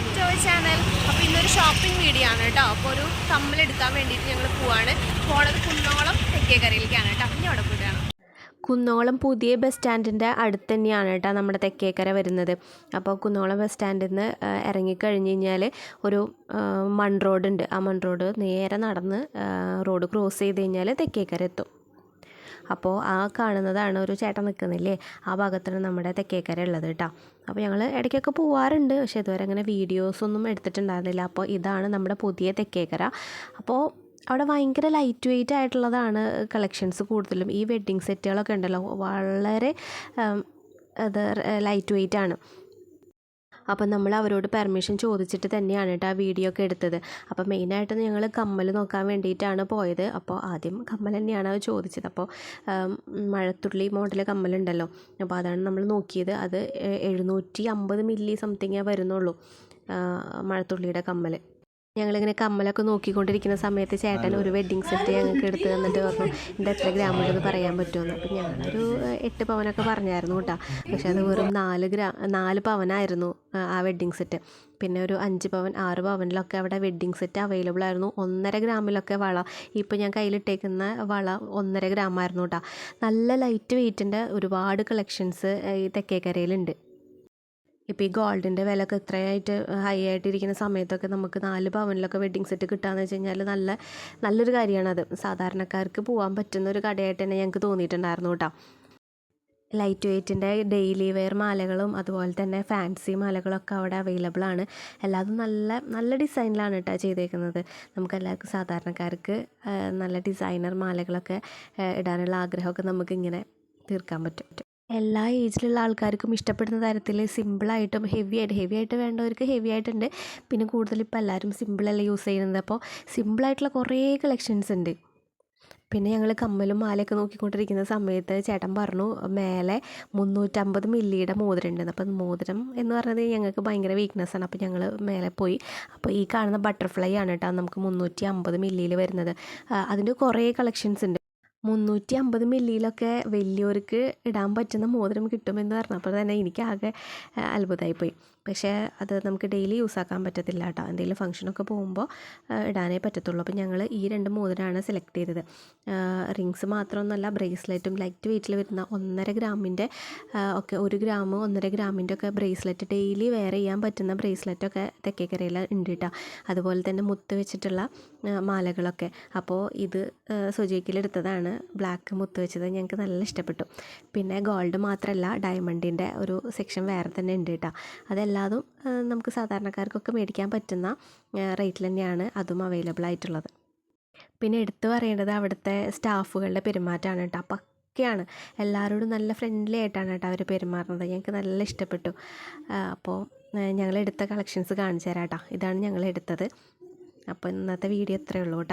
Back to channel അപ്പോൾ ഇന്നൊരു shopping video ആണ് കേട്ടോ അപ്പോൾ ഒരു കമ്മലെടുക്കാൻ വേണ്ടിയിട്ട് ഞങ്ങൾ പോവാണ്. പോണത് കുന്നോളം തെക്കേക്കരയിലേക്കാണ് കേട്ടോ ഇനി അവിടെ പോയിട്ടാണ് കുന്നോളം പുതിയ ബസ് സ്റ്റാൻഡിന്റെ അടുത്ത് തന്നെയാണ് കേട്ടോ നമ്മുടെ തെക്കേക്കര വരുന്നത്. അപ്പോൾ കുന്നോളം ബസ് സ്റ്റാൻഡിൽ നിന്ന് ഇറങ്ങിക്കഴിഞ്ഞ് കഴിഞ്ഞാൽ ഒരു മൺ റോഡുണ്ട് ആ മൺ റോഡ് നേരെ നടന്ന് റോഡ് ക്രോസ് ചെയ്ത് കഴിഞ്ഞാൽ തെക്കേക്കര എത്തും. അപ്പോൾ ആ കാണുന്നതാണ് ഒരു ചേട്ടൻ നിൽക്കുന്നില്ലേ ആ ഭാഗത്താണ് നമ്മുടെ തെക്കേക്കര ഉള്ളത് കേട്ടോ. അപ്പോൾ ഞങ്ങൾ ഇടയ്ക്കൊക്കെ പോവാറുണ്ട്. പക്ഷെ ഇതുവരെ അങ്ങനെ വീഡിയോസൊന്നും എടുത്തിട്ടുണ്ടായിരുന്നില്ല. അപ്പോൾ ഇതാണ് നമ്മുടെ പുതിയ തെക്കേക്കര. അപ്പോൾ അവിടെ ഭയങ്കര ലൈറ്റ് വെയിറ്റ് ആയിട്ടുള്ളതാണ് കളക്ഷൻസ് കൂടുതലും. ഈ വെഡ്ഡിങ് സെറ്റുകളൊക്കെ ഉണ്ടല്ലോ. വളരെ അത് ലൈറ്റ് വെയിറ്റ് ആണ്. അപ്പം നമ്മൾ അവരോട് പെർമിഷൻ ചോദിച്ചിട്ട് തന്നെയാണ് കേട്ടോ ആ വീഡിയോ ഒക്കെ എടുത്തത്. അപ്പോൾ മെയിനായിട്ട് ഞങ്ങൾ കമ്മൽ നോക്കാൻ വേണ്ടിയിട്ടാണ് പോയത്. അപ്പോൾ ആദ്യം കമ്മൽ തന്നെയാണ് അവർ ചോദിച്ചത്. അപ്പോൾ മഴത്തുള്ളി മോഡൽ കമ്മലുണ്ടല്ലോ അപ്പോൾ അതാണ് നമ്മൾ നോക്കിയത്. അത് എഴുന്നൂറ്റി അമ്പത് മില്ലി സംതിങ്ങേ വരുന്നുള്ളൂ മഴത്തുള്ളിയുടെ കമ്മൽ. ഞങ്ങളിങ്ങനെ കമ്മലൊക്കെ നോക്കിക്കൊണ്ടിരിക്കുന്ന സമയത്ത് ചേട്ടൻ ഒരു വെഡ്ഡിങ് സെറ്റ് ഞങ്ങൾക്ക് എടുത്ത് തന്നിട്ട് പറഞ്ഞു ഇത് എത്ര ഗ്രാം ഉണ്ടെന്ന് പറയാൻ പറ്റുമെന്ന് അപ്പം ഞങ്ങളൊരു എട്ട് പവനൊക്കെ പറഞ്ഞായിരുന്നു കേട്ടോ. പക്ഷെ അത് വെറും നാല് ഗ്രാം നാല് പവനായിരുന്നു ആ, വെഡ്ഡിങ് സെറ്റ് പിന്നെ ഒരു അഞ്ച് പവൻ ആറ് പവനിലൊക്കെ അവിടെ വെഡ്ഡിങ് സെറ്റ് അവൈലബിൾ ആയിരുന്നു. ഒന്നര ഗ്രാമിലൊക്കെ വള. ഇപ്പോൾ ഞാൻ കയ്യിലിട്ടേക്കുന്ന വള ഒന്നര ഗ്രാമായിരുന്നു കേട്ടോ. നല്ല ലൈറ്റ് വെയ്റ്റിന്റെ ഒരുപാട് കളക്ഷൻസ് ഈ തെക്കേക്കരയിലുണ്ട്. ഇപ്പോൾ ഈ ഗോൾഡിന്റെ വിലയൊക്കെ ഇത്രയായിട്ട് ഹൈ ആയിട്ടിരിക്കുന്ന സമയത്തൊക്കെ നമുക്ക് നാല് പവനിലൊക്കെ വെഡ്ഡിങ് സെറ്റ് കിട്ടുകയെന്ന് വെച്ച് കഴിഞ്ഞാൽ നല്ല നല്ലൊരു കാര്യമാണത് സാധാരണക്കാർക്ക് പോകാൻ പറ്റുന്ന ഒരു കടയായിട്ട് തന്നെ ഞങ്ങൾക്ക് തോന്നിയിട്ടുണ്ടായിരുന്നു കേട്ടോ ലൈറ്റ് വെയ്റ്റിന്റെ ഡെയിലി വെയർ മാലകളും അതുപോലെ തന്നെ ഫാൻസി മാലകളൊക്കെ അവിടെ അവൈലബിൾ ആണ്. എല്ലാതും നല്ല നല്ല ഡിസൈനിലാണ് കേട്ടോ ചെയ്തേക്കുന്നത്. നമുക്ക് എല്ലാവർക്കും സാധാരണക്കാർക്ക് നല്ല ഡിസൈനർ മാലകളൊക്കെ ഇടാനുള്ള ആഗ്രഹമൊക്കെ നമുക്കിങ്ങനെ തീർക്കാൻ പറ്റും. എല്ലാ ഏജിലുള്ള ആൾക്കാർക്കും ഇഷ്ടപ്പെടുന്ന തരത്തിൽ സിമ്പിളായിട്ടും ഹെവി ആയിട്ട് ഹെവി ആയിട്ട് വേണ്ടവർക്ക് ഹെവി ആയിട്ടുണ്ട്. പിന്നെ കൂടുതൽ ഇപ്പോൾ എല്ലാവരും സിമ്പിളല്ല യൂസ് ചെയ്യുന്നത്. അപ്പോൾ സിമ്പിളായിട്ടുള്ള കുറേ കളക്ഷൻസ് ഉണ്ട്. പിന്നെ ഞങ്ങൾ കമ്മലും മാലയൊക്കെ നോക്കിക്കൊണ്ടിരിക്കുന്ന സമയത്ത് ചേട്ടൻ പറഞ്ഞു മേലെ മുന്നൂറ്റമ്പത് മില്ലിയുടെ മോതിരം ഉണ്ടെന്ന് അപ്പോൾ മോതിരം എന്ന് പറഞ്ഞത് ഞങ്ങൾക്ക് ഭയങ്കര വീക്ക്നെസ് ആണ്. അപ്പോൾ ഞങ്ങൾ മേലെ പോയി. അപ്പോൾ ഈ കാണുന്ന ബട്ടർഫ്ലൈ ആണ് കേട്ടോ നമുക്ക് മുന്നൂറ്റി അമ്പത് മില്ലിയിൽ വരുന്നത്. അതിന്റെ കുറേ കളക്ഷൻസ് ഉണ്ട്. മുന്നൂറ്റി അമ്പത് മില്ലിയിലൊക്കെ വലിയവർക്ക് ഇടാൻ പറ്റുന്ന മോതിരം കിട്ടുമെന്ന് പറഞ്ഞപ്പോൾ തന്നെ എനിക്കാകെ അത്ഭുതമായിപ്പോയി പക്ഷേ അത് നമുക്ക് ഡെയിലി യൂസ് ആക്കാൻ പറ്റത്തില്ല കേട്ടോ എന്തെങ്കിലും ഫംഗ്ഷനൊക്കെ പോകുമ്പോൾ ഇടാനേ പറ്റത്തുള്ളൂ. അപ്പോൾ ഞങ്ങൾ ഈ രണ്ട് മോതിരാണ് സെലക്ട് ചെയ്തത്. റിങ്സ് മാത്രമൊന്നുമല്ല ബ്രേസ്ലെറ്റും ലൈറ്റ് വെയിറ്റിൽ വരുന്ന ഒന്നര ഗ്രാമിന്റെ ഒക്കെ ഒരു ഗ്രാം ഒന്നര ഗ്രാമിന്റെ ഒക്കെ ബ്രേസ്ലെറ്റ് ഡെയിലി വെയർ ചെയ്യാൻ പറ്റുന്ന ബ്രേസ്ലെറ്റൊക്കെ തെക്കേക്കരയിൽ ഉണ്ട് കേട്ടോ അതുപോലെ തന്നെ മുത്ത് വെച്ചിട്ടുള്ള മാലകളൊക്കെ. അപ്പോൾ ഇത് സുജീക്കിലെടുത്തതാണ് ബ്ലാക്ക് മുത്ത് വെച്ചത് ഞങ്ങൾക്ക് നല്ല ഇഷ്ടപ്പെട്ടു. പിന്നെ ഗോൾഡ് മാത്രമല്ല ഡയമണ്ടിന്റെ ഒരു സെക്ഷൻ വേറെ തന്നെ ഉണ്ട് കേട്ടോ അതെല്ലാതും ആ, നമുക്ക് സാധാരണക്കാർക്കൊക്കെ മേടിക്കാൻ പറ്റുന്ന റേറ്റിൽ തന്നെയാണ് അതും അവൈലബിൾ ആയിട്ടുള്ളത്. പിന്നെ എടുത്തു പറയേണ്ടത് അവിടുത്തെ സ്റ്റാഫുകളുടെ പെരുമാറ്റമാണ് കേട്ടോ. പക്കയാണ്. എല്ലാവരോടും നല്ല ഫ്രണ്ട്ലി ആയിട്ടാണ് കേട്ടോ അവർ പെരുമാറുന്നത്. ഞങ്ങൾക്ക് നല്ല ഇഷ്ടപ്പെട്ടു. അപ്പോൾ ഞങ്ങൾ എടുത്ത കളക്ഷൻസ് കാണിച്ചു തരാം കേട്ടോ. ഇതാണ് ഞങ്ങൾ എടുത്തത്. അപ്പോൾ ഇന്നത്തെ വീഡിയോ ഇത്രയേ ഉള്ളൂ കേട്ടോ.